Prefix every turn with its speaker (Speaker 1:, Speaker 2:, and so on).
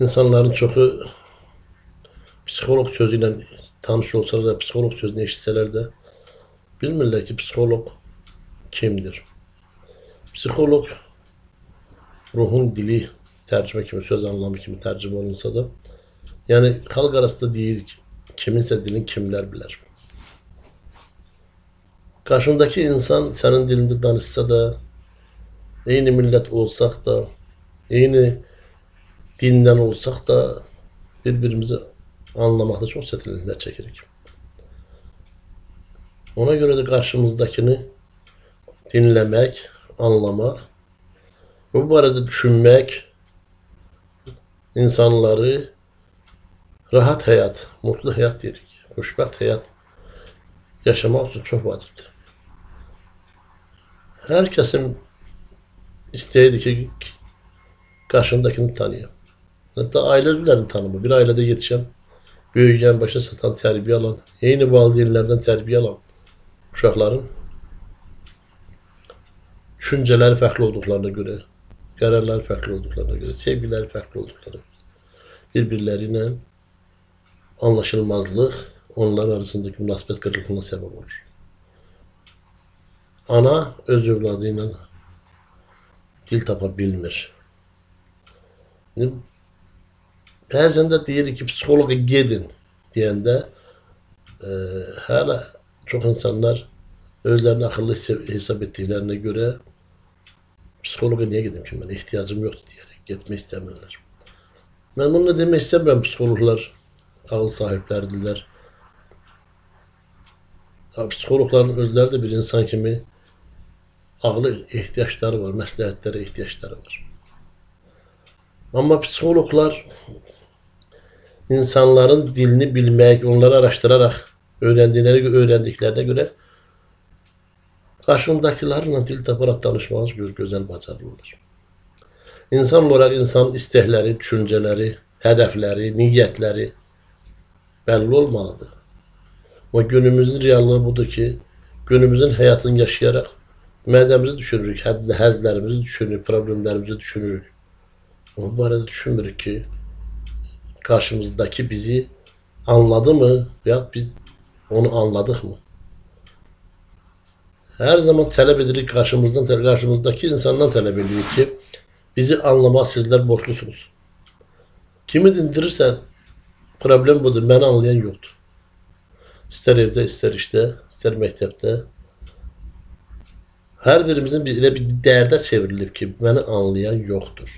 Speaker 1: İnsanların çoxu psixoloq sözü ilə tanış olsalar da, psixoloq sözünü eşitsələr də bilmirlər ki, psixoloq kimdir? Psixoloq ruhun dili tərcümə kimi, söz anlamı kimi tərcümə olunsa da, yəni xalq arasında deyir ki, kiminsə dilini kimlər bilər. Qarşındakı insan sənin dilində danışsa da, eyni millət olsaq da, eyni dindən olsaq da bir-birimizi anlamaqda çox çətinliklər çəkirik. Ona görə də qarşımızdakını dinləmək, anlamaq və bu barədə düşünmək insanları rahat həyat, mutlu həyat deyirik, xoşbəxt həyat yaşamaq üçün çox vacibdir. Hər kəsin istəyidir ki, qarşındakını tanıyam. Hətta ailə üzvlərini tanımır. Bir ailədə yetişən, böyüyən, başa çatan, tərbiyə alan, eyni valideynlərdən tərbiyə alan uşaqların düşüncələri fərqli olduqlarına görə, qərarları fərqli olduqlarına görə, sevgiləri fərqli olduqlarına görə bir-birləri ilə anlaşılmazlıq onlar arasındakı münasibət qırıqlığına səbəb olur. Ana öz övladı ilə dil tapa bilmir. Bəzən də deyirik ki, psixoloqa gedin deyəndə e, hələ çox insanlar özlərini axıllı hesab etdiklərinə görə psixoloqa niyə gedim ki, mən ehtiyacım yoxdur deyərək getmək istəmirlər. Mən bunu demək istəmirəm, psixoloqlar ağıl sahibləridirlər. Psixoloqların özləri də bir insan kimi ağlı ehtiyacları var, məsləhətlərə ehtiyacları var. Amma psixoloqlar insanların dilini bilmək, onları araşdıraraq öyrəndikləri, öyrəndiklərinə görə qarşındakılarla dil taparaq danışmağı bir gözəl bacarırlar. İnsan olaraq insanın istəkləri, düşüncələri, hədəfləri, niyyətləri bəlli olmalıdır. Amma günümüzün reallığı budur ki, günümüzün həyatını yaşayaraq mədəmizi düşünürük, həzlərimizi düşünürük, problemlərimizi düşünürük. Amma bu barədə düşünmürük ki, qarşımızdakı bizi anladı mı və biz onu anladıq mı? Hər zaman tələb edirik qarşımızdan, qarşımızdakı insandan tələb edirik ki, bizi anlamaq sizlər borçlusunuz. Kimi dindirirsən, problem budur, məni anlayan yoxdur. İstər evdə, istər işdə, istər məktəbdə, Hər birimizin bir, bir dərdə çevrilib ki, məni anlayan yoxdur.